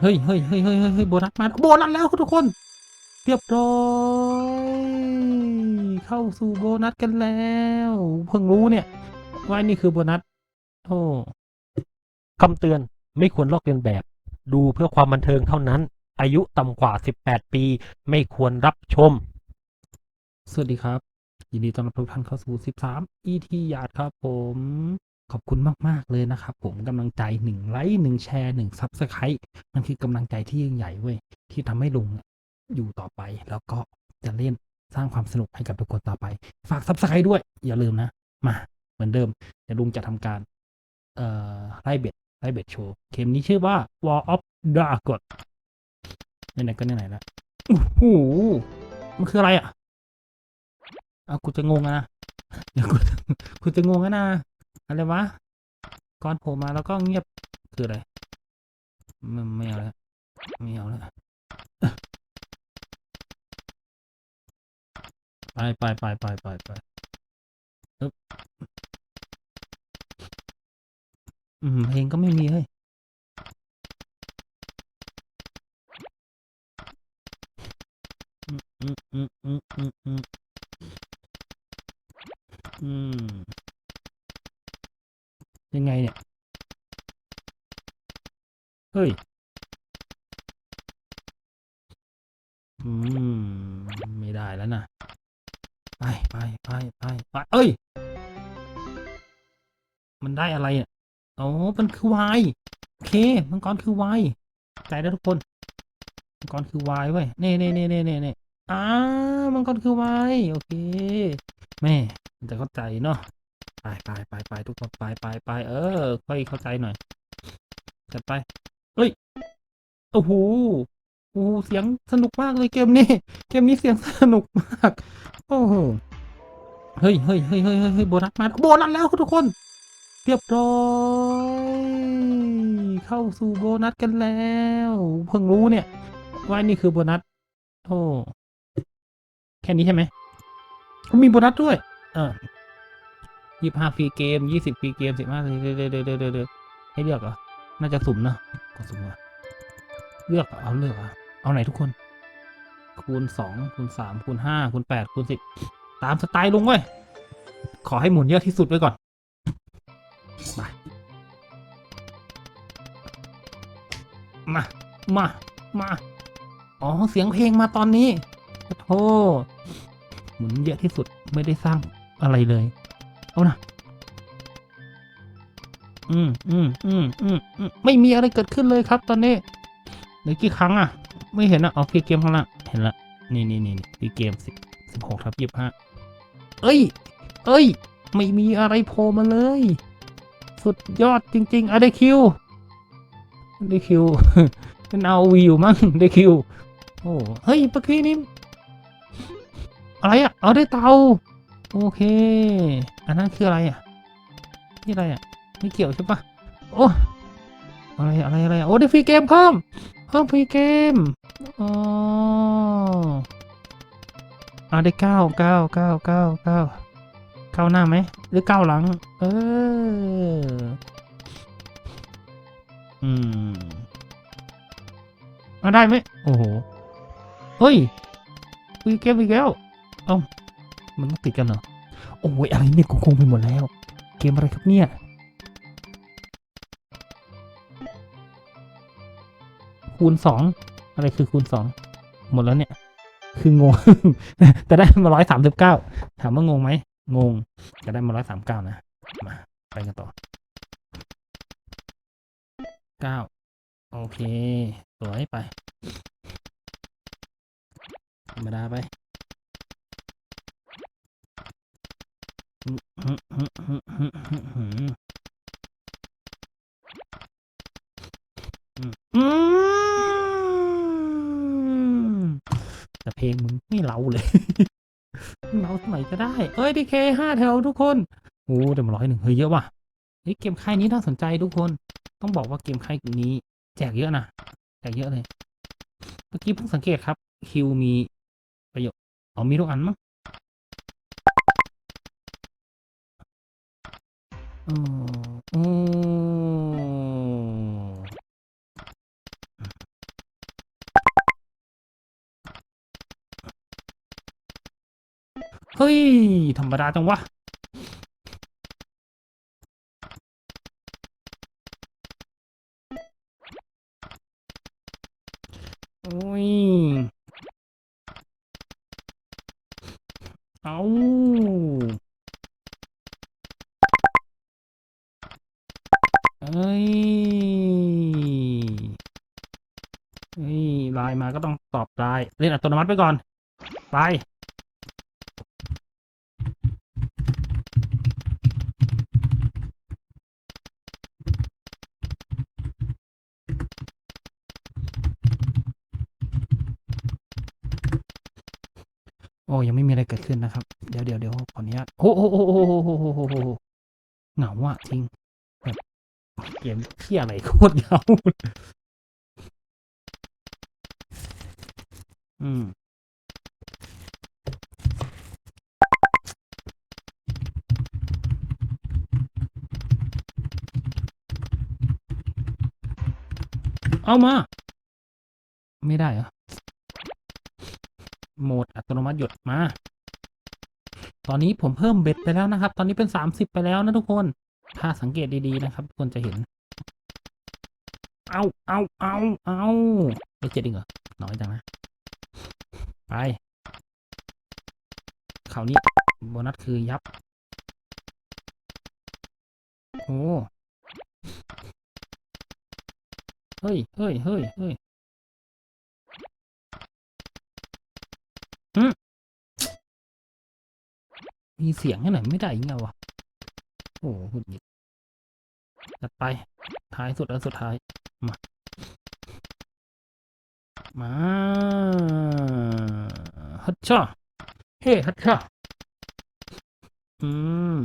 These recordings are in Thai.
เฮ้ยเฮ้ยเฮ้ยเฮ้ยเฮ้ยโบนัสมาโบนัสแล้วทุกคน เรียบร้อยเข้าสู่โบนัสกันแล้ว เพิ่งรู้เนี่ย ว่านี่คือโบนัสโอ้คำเตือนไม่ควรลอกเลียนแบบ ดูเพื่อความบันเทิงเท่านั้น อายุต่ำกว่า 18 ปี ไม่ควรรับชม สวัสดีครับ ยินดีต้อนรับทุกท่านเข้าสู่ 13 ET ยาดครับผม ขอบคุณมาก ๆ เลยนะครับ ผมกำลังใจหนึ่งไลค์หนึ่งแชร์หนึ่งซับสไครต์มันคือกำลังใจที่ยิ่งใหญ่เว้ยที่ทำให้ลุงอยู่ต่อไป แล้วก็จะเล่นสร้างความสนุกให้กับทุกคนต่อไป ฝากซับสไครต์ด้วย อย่าลืมนะ มา เหมือนเดิมเดี๋ยวลุงจะทำการ เอ่อไล่เบ็ดไล่เบ็ดโชว์เกมนี้ชื่อว่า War of Dragon ไหนๆก็ไหนๆแล้วโอ้โหมันคืออะไรอะเอากูจะงงนะเดี๋ยวกูกูจะงงนะ อะไรวะก่อนโผล่มาแล้วก็เงียบคืออะไรไม่ไม่เอาแล้วไม่เอาแล้วไปไปไปไปไปไปอึ๊บอืมเพลงก็ไม่มีเฮ้ยอืมอืมอืมอืมอืมอืมอืม ยังไงเนี่ย เฮ้ย อืม ไม่ได้แล้วนะ ไปไปไปไปไปเอ้ย มันได้อะไรอะอ๋อมันคือวายโอเค มังกรคือวายใจแล้ทุกคน มังกรคือวายเว้ยเน่เน่เน่เน่เน่เน่อ่ามังกรคือวายโอเค แม่จะเข้าใจเนาะ ไปไปไปไปทุกคนไปไปไปเออ ค่อยเข้าใจหน่อยจัดไปเฮ้ยโอ้โหโอ้โหเสียงสนุกมากเลยเกมนี้ เกมนี้เสียงสนุกมาก โอ้โหเฮ้ยเฮ้ยเฮ้ยเฮ้ยเฮ้ยเฮ้ยโบนัสมาโบนัสแล้วทุกคน เรียบร้อยเข้าสู่โบนัสกันแล้วเพิ่งรู้เนี่ย ว่านี่คือโบนัสโอ้แค่นี้ใช่ไหมมีโบนัสด้วย เออ ยี่ห้าฟรีเกมยี่สิบฟรีเกมสิบห้าเดี๋ยวเดี๋ยวเดี๋ยวเดี๋ยวเดี๋ยวให้เลือกเหรอ น่าจะสุ่มเนอะกดสุ่มว่ะเลือกเอาเลือกเหรอเอาไหนทุกคน คูณสองคูณสามคูณห้าคูณแปดคูณสิบตามสไตล์ลุงเว้ย ขอให้หมุนเยอะที่สุดไว้ก่อนมามามามาอ๋อ เสียงเพลงมาตอนนี้โอ้โหหมุนเยอะที่สุดไม่ได้สร้างอะไรเลย เอานะอืมอืมอืมอืมอืมไม่มีอะไรเกิดขึ้นเลยครับตอนนี้เหลือกี่ครั้งอะ ไม่เห็นอะอ๋อฟรีเกมข้างล่างเห็นละนี่นี่นี่ฟรีเกมสิบสิบหกทับยี่ห้าเอ้ย เอ้ย ไม่มีอะไรโผล่มาเลย สุดยอดจริงๆอะได้คิวได้คิวเป็นเอาวีอยู่มั้งได้คิวโอ้เฮ้ยเมื่อกี้นี้อะไรอะ เอาได้เตา โอเค อันนั้นคืออะไรอะ นี่อะไรอะ ไม่เกี่ยวใช่ปะโอ้ อะไรอะไรอะไรอะโอ้ได้ฟรีเกมเพิ่มเพิ่มฟรีเกม อ๋ออ่าได้เก้าเก้าเก้าเก้าเก้าเก้าหน้าไหม หรือเก้าหลัง เออ อืมเอาได้ไหมโอ้โห เฮ้ยฟรีเกมอีกแล้ว เอ้ามันต้องติดกันเหรอ โอ้ยอะไรเนี่ยกูคงไปหมดแล้ว เกมอะไรครับเนี่ย คูณสองอะไรคือคูณสองหมดแล้วเนี่ย คืองง แต่ได้มาร้อยสามสิบเก้าถามว่างงไหมงงแต่ได้มาร้อยสามเก้านะ มา ไปกันต่อเก้าโอเค สวยไปธรรมดาไป แต่เพลงมึงไม่เล้าเลยเล้าสมัยก็ได้เอ้ยดีเคห้าแถวทุกคนโอ้แต่มาร้อยหนึ่งเฮ้ยเยอะว่ะเฮ้ยเกมค่ายนี้น่าสนใจทุกคน ต้องบอกว่าเกมค่ายนี้ แจกเยอะนะแจกเยอะเลย เมื่อกี้เพิ่งสังเกตครับคิวมีประโยชน์เอ๋อมีทุกอันมั้ง เฮ้ย ธรรมดาจังวะ โอ้ย เอา มาก็ต้องตอบได้เล่นอัตโนมัติไปก่อน ไป โอ้ยังไม่มีอะไรเกิดขึ้นนะครับ เดี๋ยวเดี๋ยวเดี๋ยวขออนุญาตโอ้โหโอ้โหโอ้โหโอ้โหเหงาอะจริงเกมเที่อะไรโคตรเหงา อืม เอามา ไม่ได้เหรอ โหมดอัตโนมัติหยดมา ตอนนี้ผมเพิ่มเบ็ดไปแล้วนะครับ ตอนนี้เป็นสามสิบไปแล้วนะทุกคน ถ้าสังเกตดีๆนะครับ ทุกคนจะเห็น เอาเอาเอาเอาไอเจ็ดอีกเหรอ น้อยจังนะ ไปครานี้โบนัสคือยับ โอ้ เฮ้ย เฮ้ย เฮ้ย เฮ้ยมีเสียงให้หน่อยไม่ได้ยังไงวะ โอ้โหหงุดหงิดจัดไป ท้ายสุดแล้วสุดท้าย มา มา ฮัชชาเฮ้ฮัชชาอืม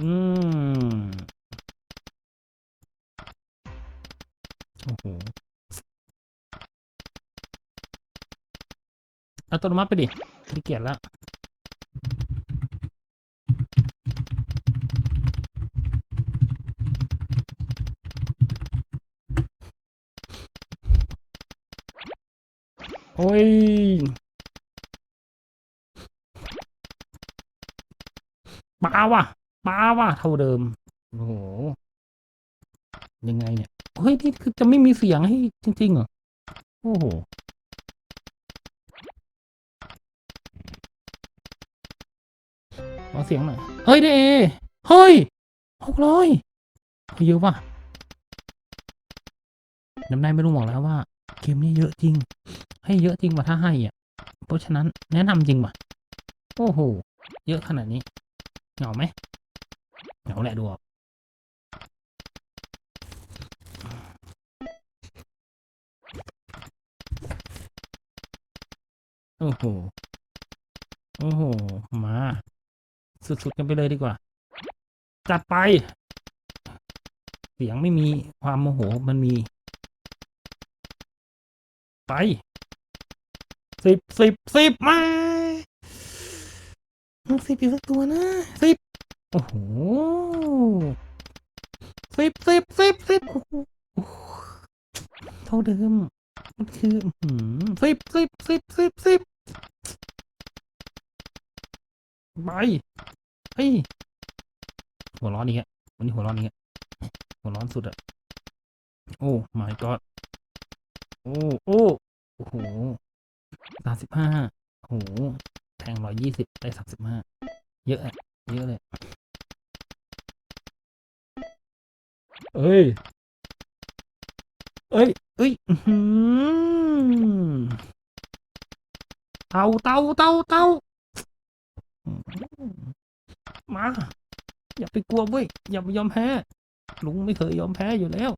อืม โอ้โห อัตโนมัติไปดิขี้เกียจแล้ว โอ้ยปลาว่ะปลาว่ะ เท่าเดิม โอ้โห ยังไงเนี่ย เฮ้ย นี่คือจะไม่มีเสียงให้จริงๆเหรอ โอ้โหขอเสียงหน่อย เฮ้ยเดเฮ้ยหกร้อยเยอะว่ะน้ำนายไม่รู้บอกแล้วว่า เกมนี้เยอะจริง ให้เยอะจริงว่ะถ้าให้อะ เพราะฉะนั้นแนะนำจริงว่ะ โอ้โห เยอะขนาดนี้ เหงาไหมเหงาแหละดูออกโอ้โห โอ้โห มา สุดๆกันไปเลยดีกว่า จัดไป เสียงไม่มีความโมโห มันมี ไปสิบสิบสิบมาต้องสิบอีกสักตัวนะสิบโอ้โหสิบสิบสิบสิบโอ้โหเท่าเดิมมันคืออื้อหือสิบสิบสิบสิบสิบไปเฮ้ยหัวร้อนอีกอะวันนี้หัวร้อนอีกอะหัวร้อนสุดอะโอ้ my god อ้โอ้โอ้โหสามสิบห้าโอ้โหแทงร้อยยี่สิบได้สามสิบห้าเยอะอะเยอะเลยเอ้ย เอ้ยเอ้ยอื้อหือเตาเตาเตาเตาอื้อหือมา อย่าไปกลัวเว้ย อย่าไปยอมแพ้ ลุงไม่เคยยอมแพ้อยู่แล้ว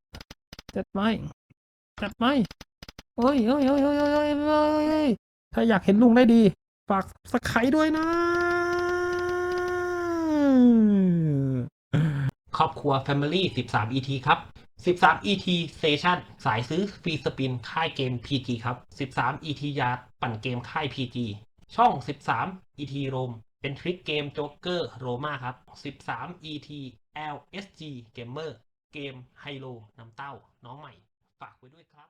จัดไปจัดไปเฮ้ย เฮ้ยเฮ้ยเฮ้ยเฮ้ยเฮ้ยเฮ้ยถ้าอยากเห็นลุงได้ดี ฝากสไครด้วยนะ ครอบครัว Family 13 ET ครับ 13 ET Station สายซื้อฟรีสปินค่ายเกม PG ครับ 13 ET ยาปั่นเกมค่าย PG ช่อง 13 ET Rome เป็นทริคเกมโจ๊กเกอร์โรมาครับ 13 ET LSG Gamer เกมไฮโลน้ำเต้า น้องใหม่ ฝากไว้ด้วยครับ